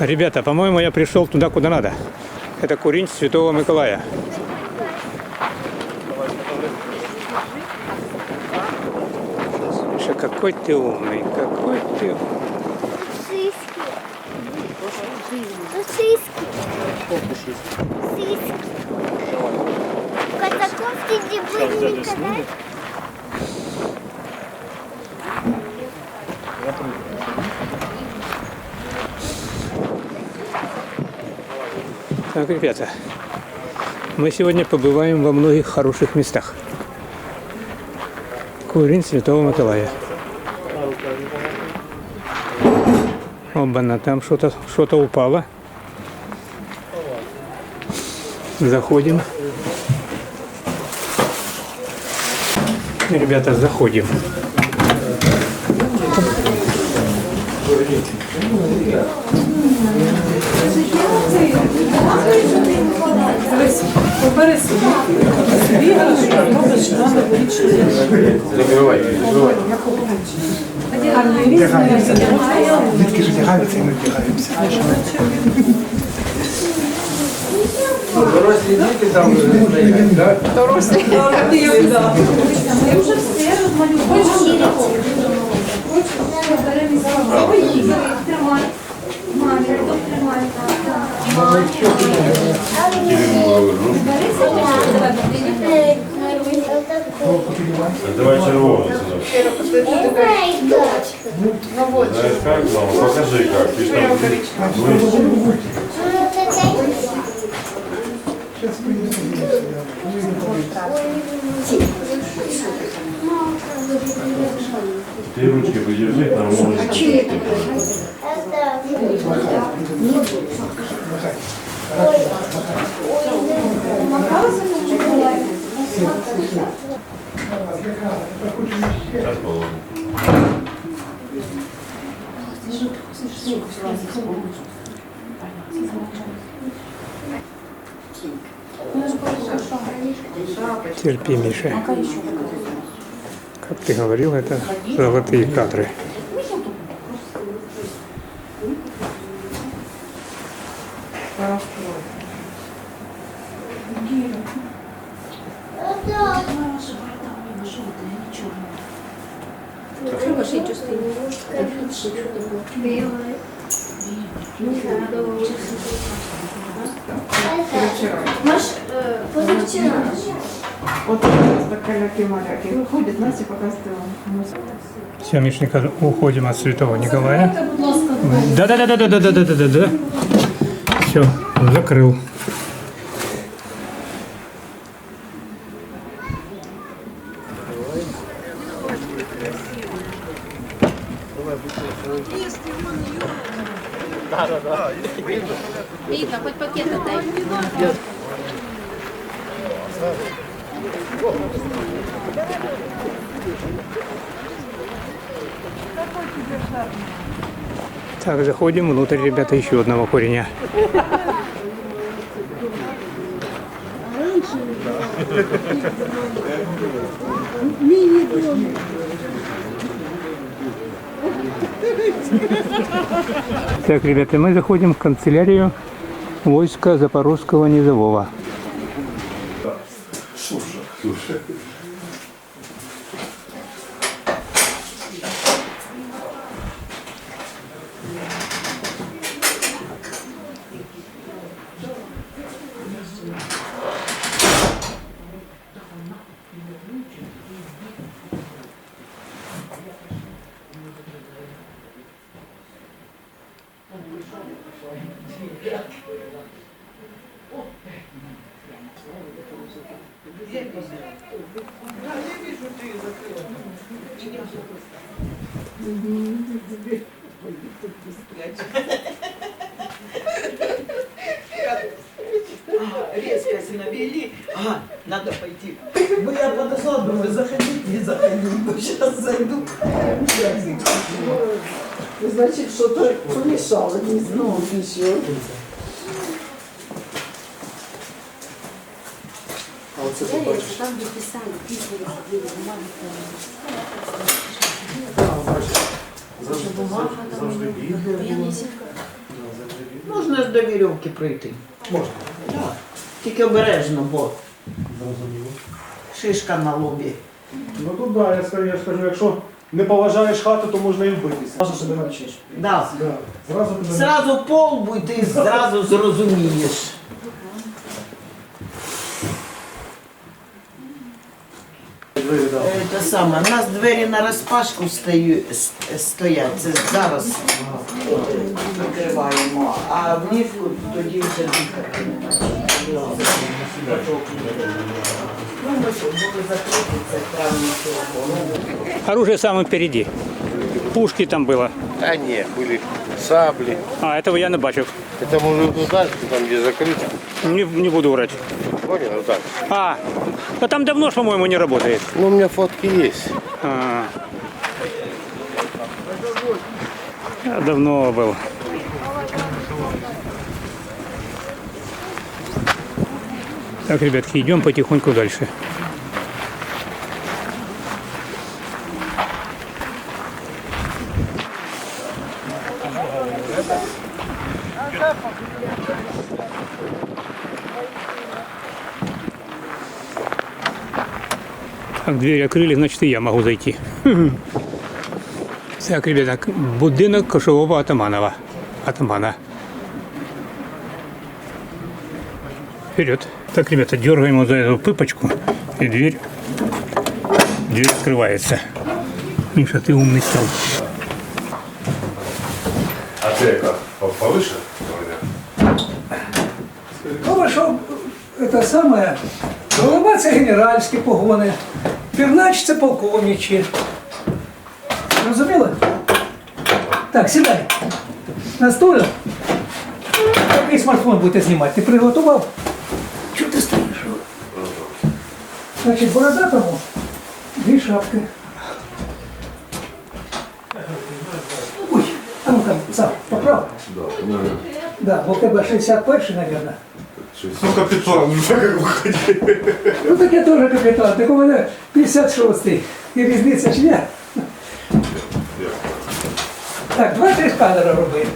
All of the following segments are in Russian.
Ребята, по-моему, я пришел туда, куда надо. Это курень Святого Миколая. Миша, какой ты умный, какой ты умный. Сиськи. Сиськи. Сиськи. Катаковки не были никогда. Так, ребята, мы сегодня побываем во многих хороших местах. Курень Святого Миколая. Оба-на, там что-то что упало. Заходим. Ребята, заходим. Дивись, побери собі, робиш надо вирішити. Не вбивай, не вбивай. Дітки ж вдягаються і ми вдягаємося. Дорослі діти там стоять, так? Дорослі. Ми вже все розмалювали. Беремо за тримай. Мамі, тримай, так. Давай червоный Знаешь как, Лама? Покажи как. Ты Сейчас принесу. Ты ручки придержи, там можно. А че это? Терпи, Миша. Как ты говорил, это золотые кадры. Маш, позавчера. От каляки маляки виходять, нас і показують музику. Все, Мишенька, уходим от Святого Николая. Да-да-да-да-да-да-да-да-да. Все, закрыл. Видно, хоть пакет отдай. Так, заходим внутрь, ребята, еще одного куреня. Так, ребята, мы заходим в канцелярию войска Запорожского низового. Резко навели, ага, надо пойти. Ну, я подошла, думаю, заходить, не заходить, сейчас зайду. Значит, що то помішало не знаю. нічого. А оце ти бачиш. Там дописали пісні, Завжди бумага. Завжди бігає. Можна до веревки прийти. Можно. Так. Тільки обережно, бо Зрозуміло. шишка на лобі. Ну тут так, я скажу, якщо не поважаєш хату, то можна і вбитися. Зразу себе навчиш. Да. Да. Зразу тебе Зразу полбу і ти зразу зрозумієш. двері, да. Е, Те саме, у нас двері на розпашку стою, с- стоять. Це зараз відкриваємо, а влітку тоді вже дихати не бачимо. Ну, ми що, буде закрити це травні цього. Оружие самое впереди. Пушки там было. А нет, были сабли. А, этого я не бачив. Это можно туда, там где закрыто. Не, не буду врать. Понял? Вот так. А, да там давно ж, по-моему, не работает. Ну, у меня фотки есть. А. Я давно был. Так, ребятки, идем потихоньку дальше. Так, дверь открыли, значит и я могу зайти. Так, ребята, будинок кошового атаманова. Атамана. Вперед. Так, ребята, дергаем вот за эту пыпочку, и дверь, дверь открывается. Миша, ты умный стал. А це яка? По- Повише? Ну, вийшов це саме. Голова це генеральські погони, півнач це полковничі. Розуміли? Так, сідай. На стулі. Який смартфон будете знімати? Ти приготував? Чого ти стоїш? Значить, бородатому дві шапки. Ой, а ну там, сам, поправ. Да, бо в тебе 61-й, мабуть. Ну, капітан, ну так як виходить. Ну так я теж капітан, так у мене 56-й. І різниця ж є. Так, два-три кадри роби.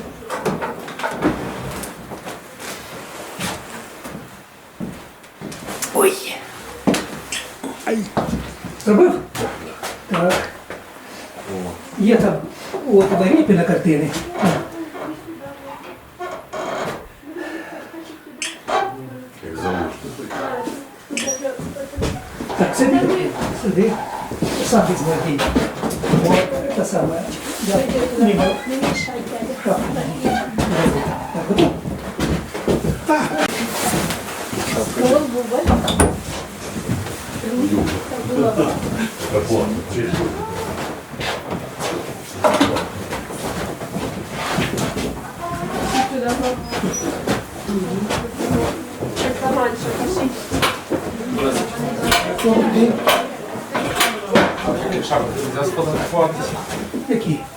Ой. Ай. Зробив? Так. Є там у тебе ріпі на картини. Як залужно. Так, сиди, сиди. Сам візьми. О, це саме. Я ніби шапку. Так, готов? Тепло. The key.